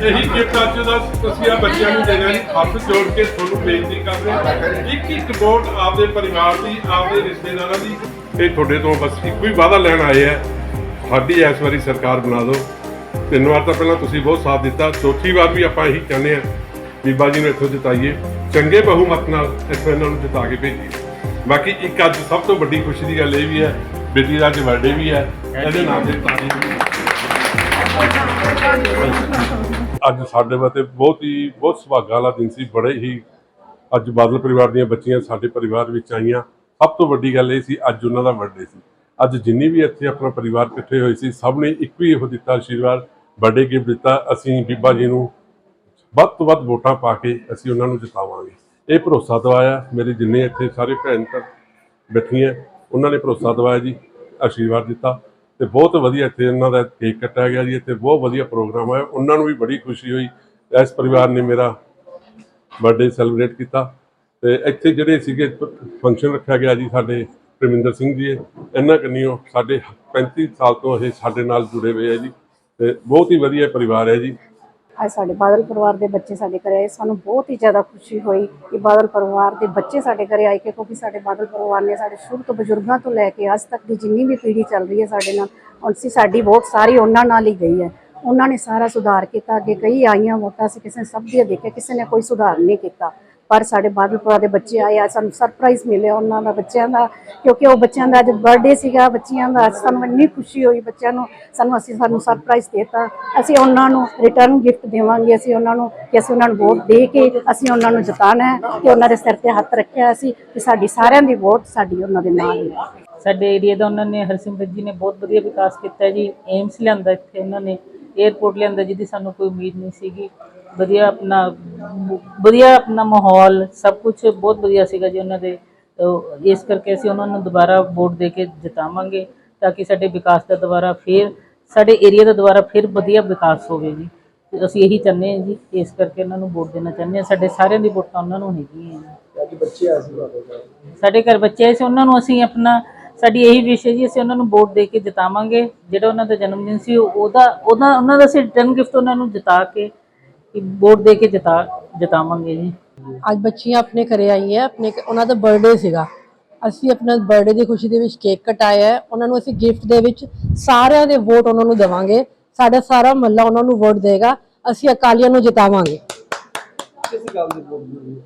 ਇਹੀ ਗਿਫਟ ਅੱਜ ਦਾ ਤੁਸੀਂ ਆ ਬੱਚਿਆਂ ਨੂੰ ਦੇਣਾ ਜੀ ਹੱਥ ਜੋੜ ਕੇ ਤੁਹਾਨੂੰ ਬੇਨਤੀ ਕਰਦੇ ਹਾਂ। ਇੱਕ ਇੱਕ ਵੋਟ ਆਪਦੇ ਪਰਿਵਾਰ ਦੀ, ਆਪਦੇ ਰਿਸ਼ਤੇਦਾਰਾਂ ਦੀ ਇਹ ਤੁਹਾਡੇ ਤੋਂ ਬਸ ਇੱਕੋ ਹੀ ਵਾਅਦਾ ਲੈਣ ਆਏ ਆ। ਸਾਡੀ ਇਸ ਵਾਰੀ ਸਰਕਾਰ ਬਣਾ ਦਿਓ। ਤਿੰਨ ਵਾਰ ਤਾਂ ਪਹਿਲਾਂ ਤੁਸੀਂ ਬਹੁਤ ਸਾਥ ਦਿੱਤਾ। ਚੌਥੀ ਵਾਰ ਵੀ ਆਪਾਂ ਇਹੀ ਚਾਹੁੰਦੇ ਆ ਬੀਬਾ ਜੀ ਨੂੰ ਇੱਥੋਂ ਜਿਤਾਈਏ। ਚੰਗੇ ਬਹੁਮਤ ਨਾਲ ਇੱਥੋਂ ਇਹਨਾਂ ਨੂੰ ਜਿਤਾ ਕੇ ਭੇਜੀਏ। ਬਾਕੀ ਇੱਕ ਅੱਜ ਸਭ ਤੋਂ ਵੱਡੀ ਖੁਸ਼ੀ ਦੀ ਗੱਲ ਇਹ ਵੀ ਹੈ ਬੇਟੀ ਦਾ ਅੱਜ ਬਰਥਡੇ ਵੀ ਹੈ, ਇਹਦੇ ਨਾਮ ਤੇ ਤਾਰੀਖ ਅੱਜ ਸਾਡੇ ਵਾਸਤੇ ਬਹੁਤ ਹੀ, ਬਹੁਤ ਸੁਭਾਗਾ ਵਾਲਾ ਦਿਨ ਸੀ, ਬੜੇ ਹੀ ਅੱਜ ਬਾਦਲ ਪਰਿਵਾਰ ਦੀਆਂ ਬੱਚੀਆਂ ਸਾਡੇ ਪਰਿਵਾਰ ਵਿੱਚ ਆਈਆਂ। ਸਭ ਤੋਂ ਵੱਡੀ ਗੱਲ ਇਹ ਸੀ, ਅੱਜ ਉਹਨਾਂ ਦਾ ਬਰਥਡੇ ਸੀ। ਅੱਜ ਜਿੰਨੀ ਵੀ ਇੱਥੇ ਆਪਣਾ ਪਰਿਵਾਰ ਇਕੱਠੇ ਹੋਏ ਸੀ, ਸਭ ਨੇ ਇੱਕੋ ਹੀ ਉਹ ਦਿੱਤਾ ਆਸ਼ੀਰਵਾਦ ਬਰਥਡੇ ਗਿਫਟ ਦਿੱਤਾ। ਅਸੀਂ ਬੀਬਾ ਜੀ ਨੂੰ ਵੱਧ ਤੋਂ ਵੱਧ ਵੋਟਾਂ ਪਾ ਕੇ ਅਸੀਂ ਉਹਨਾਂ ਨੂੰ ਜਿਤਾਵਾਂਗੇ। ਇਹ ਭਰੋਸਾ ਦਵਾਇਆ ਮੇਰੇ ਜਿੰਨੇ ਇੱਥੇ ਸਾਰੇ ਭੈਣ ਭਰਾ ਬੈਠੀਆਂ। ਉਹਨਾਂ ਨੇ ਭਰੋਸਾ ਦਵਾਇਆ ਜੀ, ਆਸ਼ੀਰਵਾਦ ਦਿੱਤਾ ਤੇ ਬਹੁਤ ਵਧੀਆ ਇੱਥੇ ਉਹਨਾਂ ਦਾ ਕੇਕ ਕੱਟਿਆ ਗਿਆ ਜੀ, ਇੱਥੇ ਬਹੁਤ ਵਧੀਆ ਪ੍ਰੋਗਰਾਮ ਹੋਇਆ, ਉਹਨਾਂ ਨੂੰ ਵੀ ਬੜੀ ਖੁਸ਼ੀ ਹੋਈ। ਇਸ ਪਰਿਵਾਰ ਨੇ ਮੇਰਾ ਬਰਥਡੇ ਸੈਲੀਬ੍ਰੇਟ ਕੀਤਾ ਤੇ ਇੱਥੇ ਜਿਹੜੇ ਸੀਗੇ ਫੰਕਸ਼ਨ ਰੱਖਿਆ ਗਿਆ ਜੀ ਸਾਡੇ ਪ੍ਰਮਿੰਦਰ ਸਿੰਘ ਜੀ ਇਹਨਾਂ ਕੰਨੀਓ ਸਾਡੇ 35 ਸਾਲ ਤੋਂ ਇਹ ਸਾਡੇ ਨਾਲ ਜੁੜੇ ਹੋਏ ਆ ਜੀ ਤੇ ਬਹੁਤ ਹੀ ਵਧੀਆ ਪਰਿਵਾਰ ਹੈ ਜੀ। ਅੱਜ ਸਾਡੇ ਬਾਦਲ ਪਰਿਵਾਰ ਦੇ ਬੱਚੇ ਸਾਡੇ ਘਰੇ ਆਏ, ਸਾਨੂੰ ਬਹੁਤ ਹੀ ਜ਼ਿਆਦਾ ਖੁਸ਼ੀ ਹੋਈ ਕਿ ਬਾਦਲ ਪਰਿਵਾਰ ਦੇ ਬੱਚੇ ਸਾਡੇ ਘਰੇ ਆਏ ਕਿ ਕਿਉਂਕਿ ਸਾਡੇ ਬਾਦਲ ਪਰਿਵਾਰ ਨੇ ਸਾਡੇ ਸ਼ੁਰੂ ਤੋਂ ਬਜ਼ੁਰਗਾਂ ਤੋਂ ਲੈ ਕੇ ਅੱਜ ਤੱਕ ਦੀ ਜਿੰਨੀ ਵੀ ਪੀੜ੍ਹੀ ਚੱਲ ਰਹੀ ਹੈ ਸਾਡੇ ਨਾਲ ਅਸੀਂ ਸਾਡੀ ਵੋਟ ਸਾਰੀ ਉਹਨਾਂ ਨਾਲ ਹੀ ਗਈ ਹੈ। ਉਹਨਾਂ ਨੇ ਸਾਰਾ ਸੁਧਾਰ ਕੀਤਾ, ਅੱਗੇ ਕਈ ਆਈਆਂ ਵੋਟਾਂ ਸੀ ਕਿਸੇ ਨੇ ਸਭ ਦੀਆਂ ਦੇਖਿਆ, ਕਿਸੇ ਨੇ ਕੋਈ ਸੁਧਾਰ ਨਹੀਂ ਕੀਤਾ। ਪਰ ਸਾਡੇ ਬਾਦਲਪੁਰਾ ਦੇ ਬੱਚੇ ਆਏ ਆ ਸਾਨੂੰ ਸਰਪ੍ਰਾਈਜ਼ ਮਿਲਿਆ ਉਹਨਾਂ ਦਾ ਬੱਚਿਆਂ ਦਾ, ਕਿਉਂਕਿ ਉਹ ਬੱਚਿਆਂ ਦਾ ਅੱਜ ਬਰਥਡੇ ਸੀਗਾ, ਬੱਚਿਆਂ ਦਾ, ਅੱਜ ਸਾਨੂੰ ਇੰਨੀ ਖੁਸ਼ੀ ਹੋਈ ਬੱਚਿਆਂ ਨੂੰ, ਸਾਨੂੰ, ਅਸੀਂ ਸਾਨੂੰ ਸਰਪ੍ਰਾਈਜ਼ ਦਿੱਤਾ। ਅਸੀਂ ਉਹਨਾਂ ਨੂੰ ਰਿਟਰਨ ਗਿਫਟ ਦੇਵਾਂਗੇ, ਅਸੀਂ ਉਹਨਾਂ ਨੂੰ, ਕਿ ਅਸੀਂ ਉਹਨਾਂ ਨੂੰ ਵੋਟ ਦੇ ਕੇ, ਅਸੀਂ ਉਹਨਾਂ ਨੂੰ ਜਿਤਾਉਣਾ ਹੈ, ਕਿ ਉਹਨਾਂ ਦੇ ਸਿਰ ਤੇ ਹੱਥ ਰੱਖਿਆ ਅਸੀਂ ਕਿ ਸਾਡੀ ਸਾਰਿਆਂ ਦੀ ਵੋਟ ਸਾਡੀ ਉਹਨਾਂ ਦੇ ਨਾਲ ਹੈ ਸਾਡੇ ਏਰੀਆ ਦਾ ਉਹਨਾਂ ਨੇ ਹਰਸਿਮਰਤ ਜੀ ਨੇ ਬਹੁਤ ਵਧੀਆ ਵਿਕਾਸ ਕੀਤਾ ਜੀ ਏਮਸ ਲਿਆਂਦਾ ਇੱਥੇ ਉਹਨਾਂ ਨੇ। 에어ਪੋਰਟ ਲਿਆਂਦਾ ਜਿਹਦੀ ਸਾਨੂੰ ਕੋਈ ਉਮੀਦ ਨਹੀਂ ਸੀਗੀ। ਵਧੀਆ ਆਪਣਾ ਵਧੀਆ ਆਪਣਾ ਮਾਹੌਲ ਸਭ ਕੁਝ ਬਹੁਤ ਵਧੀਆ ਸੀਗਾ ਜੀ ਉਹਨਾਂ ਦੇ। ਇਸ ਕਰਕੇ ਅਸੀਂ ਉਹਨਾਂ ਨੂੰ ਦੁਬਾਰਾ ਵੋਟ ਦੇ ਕੇ ਜਿਤਾਵਾਂਗੇ ਤਾਂ ਕਿ ਸਾਡੇ ਵਿਕਾਸ ਦਾ ਦੁਬਾਰਾ ਫੇਰ ਸਾਡੇ ਏਰੀਆ ਦਾ ਦੁਬਾਰਾ ਫਿਰ ਵਧੀਆ ਵਿਕਾਸ ਹੋਵੇ ਜੀ। ਅਸੀਂ ਇਹੀ ਚਾਹੁੰਦੇ ਹਾਂ ਜੀ ਇਸ ਕਰਕੇ ਉਹਨਾਂ ਨੂੰ ਵੋਟ ਦੇਣਾ ਚਾਹੁੰਦੇ ਹਾਂ। ਸਾਡੇ ਸਾਰਿਆਂ ਦੀ ਵੋਟਾਂ ਉਹਨਾਂ ਨੂੰ ਹੈਗੀਆਂ ਜੀ ਅੱਜ ਬੱਚੇ ਆ ਸੀ ਤੁਹਾਡੇ ਘਰ? ਸਾਡੇ ਘਰ ਬੱਚੇ ਆਏ ਸੀ ਉਹਨਾਂ ਨੂੰ ਅਸੀਂ ਆਪਣਾ ਸਾਡੀ ਇਹੀ ਵਿਸ਼ ਹੈ ਜੀ ਅਸੀਂ ਉਹਨਾਂ ਨੂੰ ਵੋਟ ਦੇ ਕੇ ਜਿਤਾਵਾਂਗੇ। ਜਿਹੜਾ ਉਹਨਾਂ ਦਾ ਜਨਮ ਦਿਨ ਸੀ ਉਹ- ਉਹਦਾ ਉਹਦਾ ਉਹਨਾਂ ਦਾ ਅਸੀਂ ਰਿਟਰਨ ਗਿਫਟ ਉਹਨਾਂ ਨੂੰ ਜਿਤਾ ਕੇ ਕਿ ਵੋਟ ਦੇ ਕੇ ਜਿਤਾ ਜਿਤਾਵਾਂਗੇ ਜੀ। ਅੱਜ ਬੱਚੀਆਂ ਆਪਣੇ ਘਰੇ ਆਈਆਂ ਆਪਣੇ ਉਹਨਾਂ ਦਾ ਬਰਥਡੇ ਸੀਗਾ। ਅਸੀਂ ਆਪਣਾ ਬਰਥਡੇ ਦੀ ਖੁਸ਼ੀ ਦੇ ਵਿੱਚ ਕੇਕ ਕਟਾਇਆ ਹੈ। ਉਹਨਾਂ ਨੂੰ ਅਸੀਂ ਗਿਫਟ ਦੇ ਵਿੱਚ ਸਾਰਿਆਂ ਦੇ ਵੋਟ ਉਹਨਾਂ ਨੂੰ ਦੇਵਾਂਗੇ। ਸਾਡਾ ਸਾਰਾ ਮਹੱਲਾ ਉਹਨਾਂ ਨੂੰ ਵੋਟ ਦੇਗਾ। ਅਸੀਂ ਅਕਾਲੀਆਂ ਨੂੰ ਜਿਤਾਵਾਂਗੇ। ਕਿਸ ਗੱਲ ਦੀ ਵੋਟ ਮਿਲੀ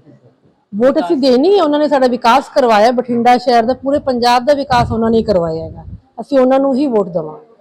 ਵੋਟ ਅਸੀਂ ਦੇਣੀ ਹੈ ਉਹਨਾਂ ਨੇ ਸਾਡਾ ਵਿਕਾਸ ਕਰਵਾਇਆ, ਬਠਿੰਡਾ ਸ਼ਹਿਰ ਦਾ, ਪੂਰੇ ਪੰਜਾਬ ਦਾ ਵਿਕਾਸ ਉਹਨਾਂ ਨੇ ਕਰਵਾਇਆ ਹੈਗਾ। ਅਸੀਂ ਉਹਨਾਂ ਨੂੰ ਹੀ ਵੋਟ ਦੇਵਾਂਗੇ।